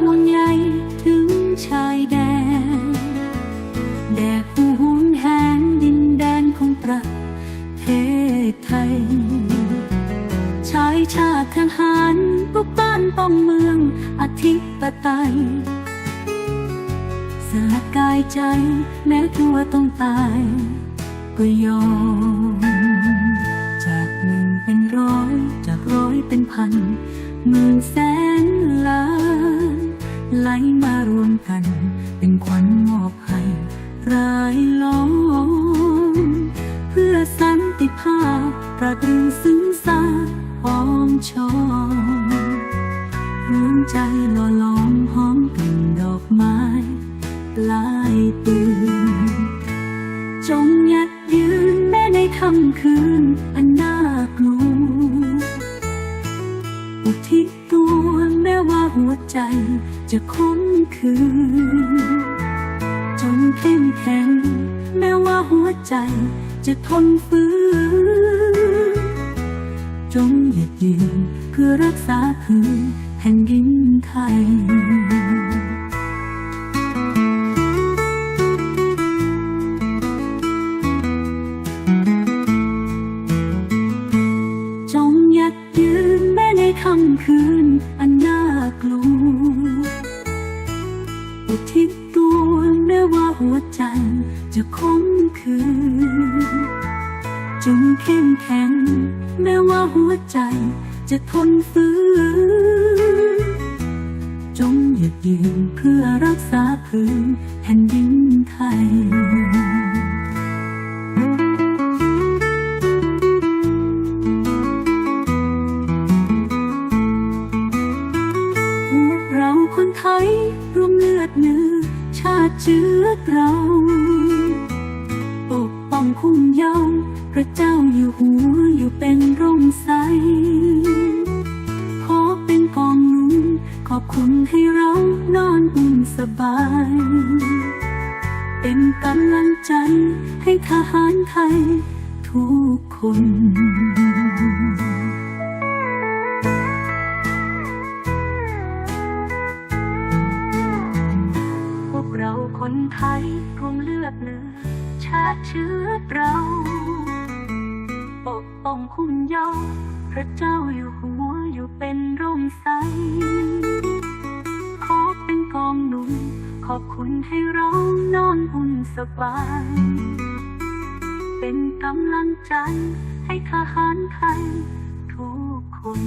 ห่วงใยถึงชายแดน แดกผู้หุนแหงดินแดนของประเทศไทย ชายชาติทหารปกป้านป้องเมืองอธิปไตยสละกายใจแม้ตัวต้องตาย ก็ยอม จากหนึ่งเป็นร้อย จากร้อยเป็นพันหมื่นแสน ไหลมารวมกัน เป็นขวัญมอบให้รายล้อมเพื่อสันติภาพประดึงซึ้งสาหอมชอมรวมใจหล่อล้อมหอมกลิ่นดอกไม้ปลายปืนจงยัดยืนแม้ในค่ำคืนอันน่ากลัว อุทิศตัวแม้ว่าหัวใจจะคมคืน จนเข้มแข็งแม้ว่าหัวใจจะทนฝืนจงหยัดยืนเพื่อรักษาคืนแผ่นดินไทย คืนอันน่ากลัวอุทิศตัวแม้ว่าหัวใจจะคมคืนจงเข้มแข็งแม้ว่าหัวใจจะทนฝืนจงหยุดยืนเพื่อรักษาพื้นแผ่นดินไทย คนไทยร่วมเลือดเนื้อชาติเชื้อเราปกป้องคุ้มเยาว์พระเจ้าอยู่หัวอยู่เป็นร่มใส ขอเป็นกองหนุนขอบคุณให้เรานอนอุ่นสบาย เป็นกำลังใจให้ทหารไทยทุกคน คนไทยรวมเลือดเนื้อชาติเชื้อเราปกป้องคุ้มเยาพระเจ้าอยู่หัวอยู่เป็นร่มใส ขอเป็นกองหนุนขอบคุณให้เรานอนอุ่นสบาย เป็นกำลังใจให้ทหารไทยทุกคน